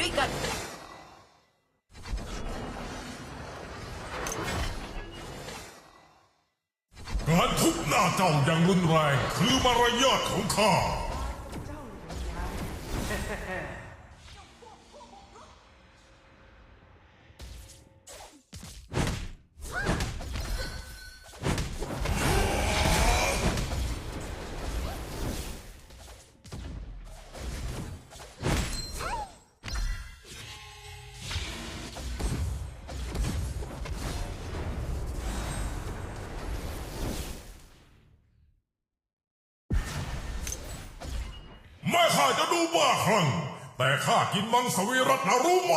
ด้วยกัน การทุบหน้าเจ้าอย่างรุนแรงคือมารยาทของข้า ว่าจะดูบ้าคลั่งแต่ข้ากินมังสวิรัตนะรู้ไหม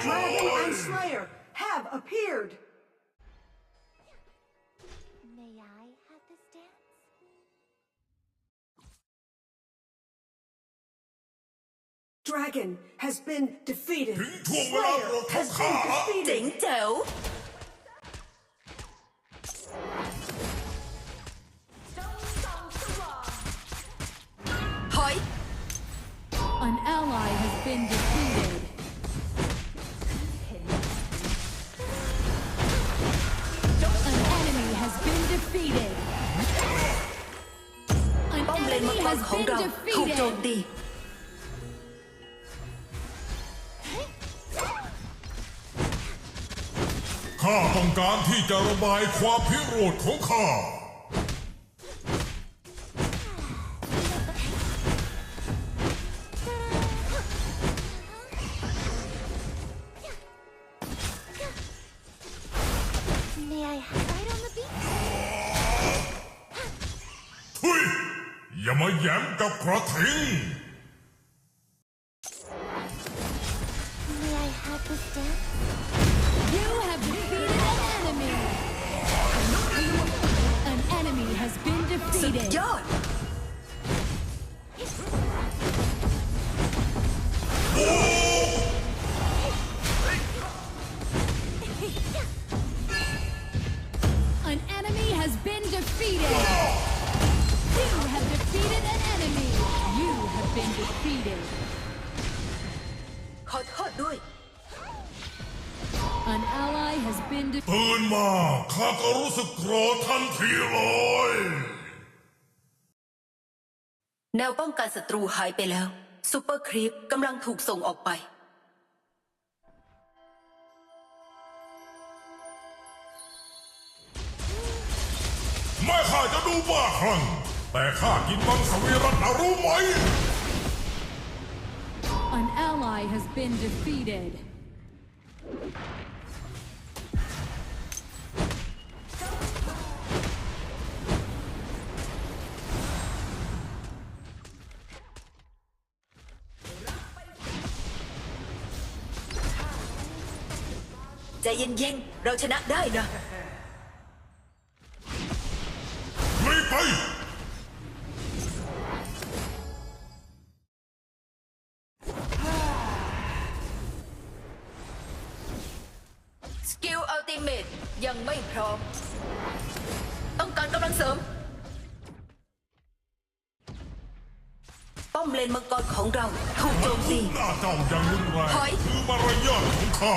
Dragon and Slayer have appeared! Dragon has been defeated! Slayer has been defeated! Ding Do! An ally has been defeated. นมังกรของเราถูกโจมตีข้าต้องการที่จะระบายความพิโรธของข้า May I have right on the beat? ทุย อย่ามาแย้มกับกระทิง ข้าก็รู้สึกโกรธทันทีเลย แนวป้องกันศัตรูหายไปแล้วซูเปอร์ครีปกำลังถูกส่งออกไปแม่ข้าจะดูบ้าคลั่งแต่ข้ากินมังสวิรัตนะรู้ไหม An ally has been defeated. ใจเย็นๆ เราชนะได้นะ รีบไป สกิลอัลติเมตยังไม่พร้อม ต้องการกำลังเสริม ป้อมเลนมังกรของเราถูกโจมตี หน้าเจ้าอย่างรุนแรงถอย คือมารยาทของข้า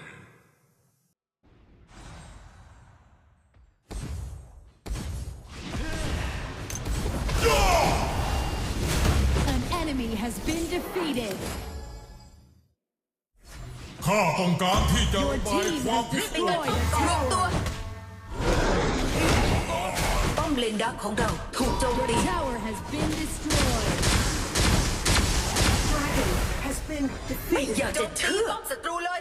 has been defeated. ข้าต้องการที่จะ Your ระบาย team ความ has คิด destroyed a รวม tower. ตัว ป้อมเลนดักของเราถูกโจมตี Tower has been destroyed. Dragon has been ไม่อยา defeated. กจะเชื่อป้อมศัตรูเลย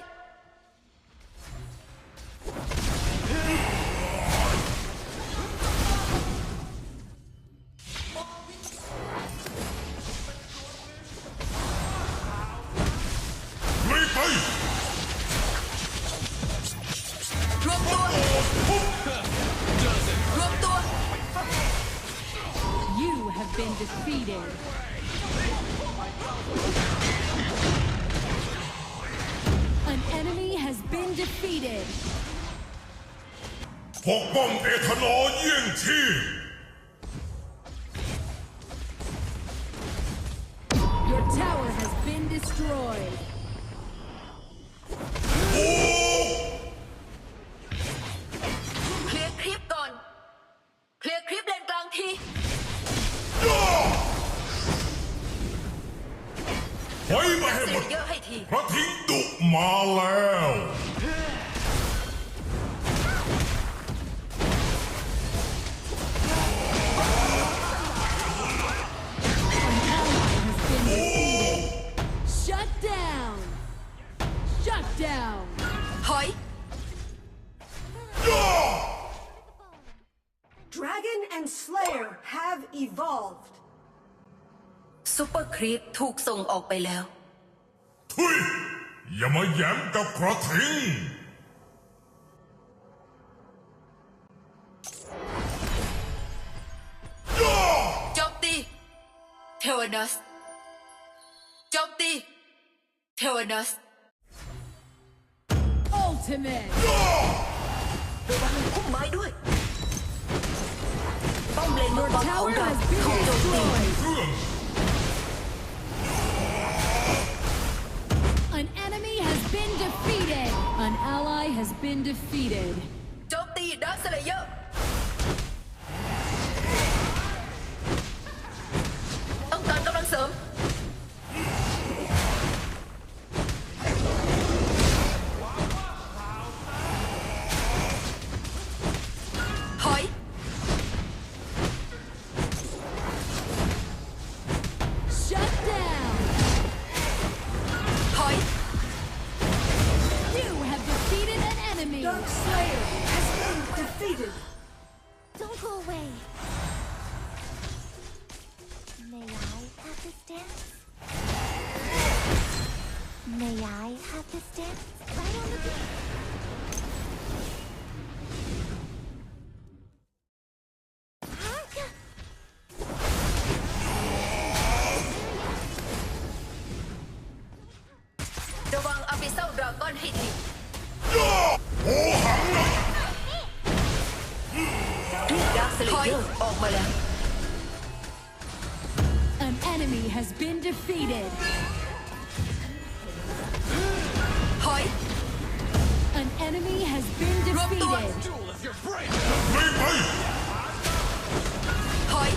been defeated. An enemy has been defeated. ปกป้องเอทานอลเยี่ยงชีพ Your tower has been destroyed. พระทิ้งดุมาแล้ว An ally has been defeated. Shut down. Shut down. ถอย Dragon and Slayer have evolved. ซูเปอร์ครีปถูกส่งออกไปแล้ว ทุยอย่ามาแย้มกับกระทิงโจมตี เทวนัสโจมตี เทวนัส Ultimate. ระวังพุ่มไม้ด้วย ป้อมเลนมัง Your กรของ tower เรา has been ถูกโจมตี destroyed. เครื่อง An enemy has been defeated. An ally has been defeated. Don't the Nasalayo. Ông toàn công đang sớm. คลิปดักสเลเยอร์ออกมาแล้ว An enemy has been defeated. ถอย An enemy has been Rub the one. defeated. รีบไป ถอย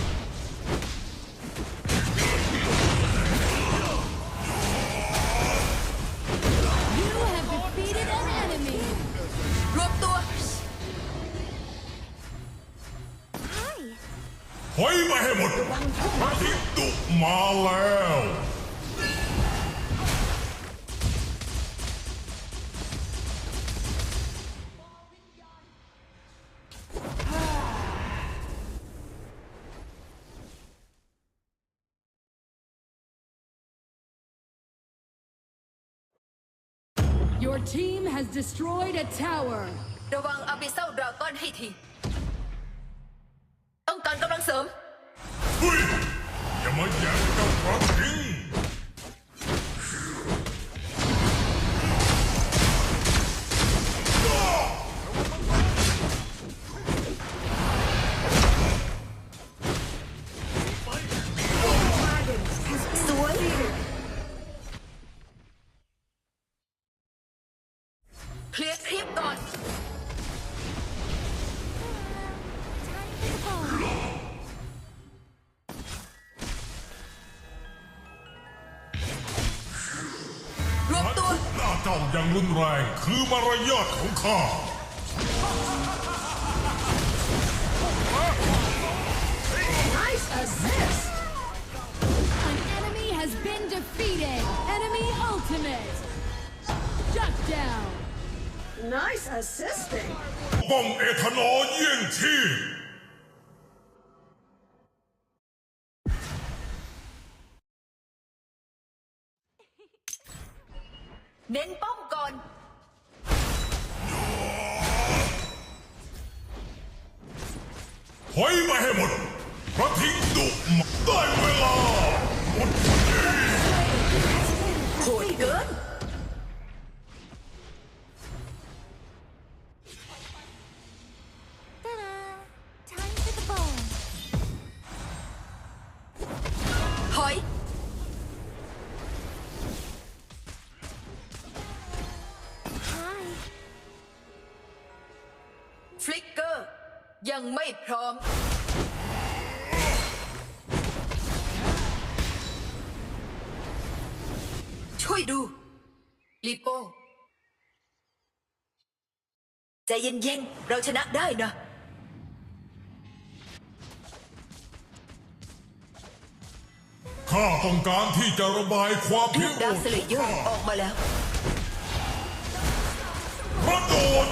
ถอยมาให้หมดพระทิ้งดุมาแล้ว Your team has destroyed a tower. ระวังอาบิเซลดราก้อนให้ที ต้องก ารกำลังเสริมเฮ้ยอย่ามาแย้งกับกระทิง เจ้าอย่างรุนแรงคือมารยาทของข้า Nice assist! An enemy has been defeated. Enemy ultimate. Shut down. Nice assisting! บ้องเอทานอลเยี่ยงชีพ เน้นป้อมก่อน ถอยมาให้หมดพระทิ้งดุมาได้เวลาหม ยังไม่พร้อม ช่วยดู ลิโป้ใจเย็นๆ เราชนะได้นะ ข้าต้องการที่จะระบายความพิลูกโรดาวธสเลเยอร์ออกมาแล้วกระโดด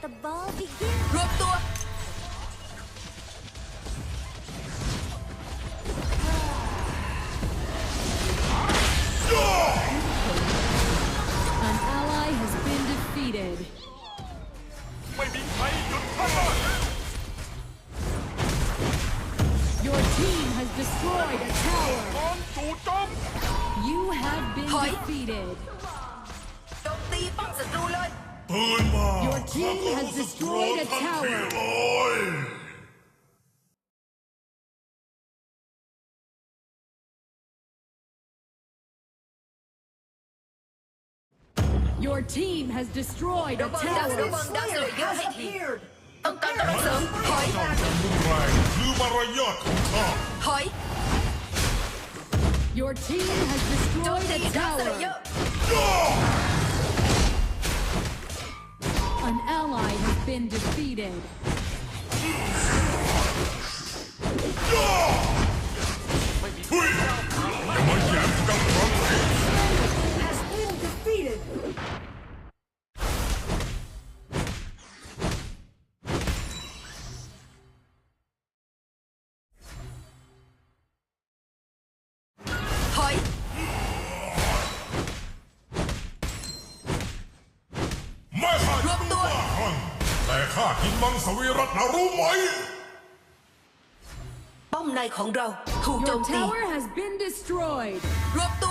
the ball begin. รวมตัว An ally has been defeated. ไม่มีใครหยุดข้าได้ Your team has destroyed a tower. กองจู่โจม You have been Hi. defeated. โจมตีป้อมศัตรูเลย ตื่นมา Your team has destroyed a tower. Your team has destroyed a tower. Slayer has appeared. Ang tatakso, hoy! Your team has destroyed a tower. An ally has been defeated. Has been defeated. มังสวิรัตนะรู้ไหม ป้อมในของเราถูกโจ Your มตี tower has been destroyed. รวมตัว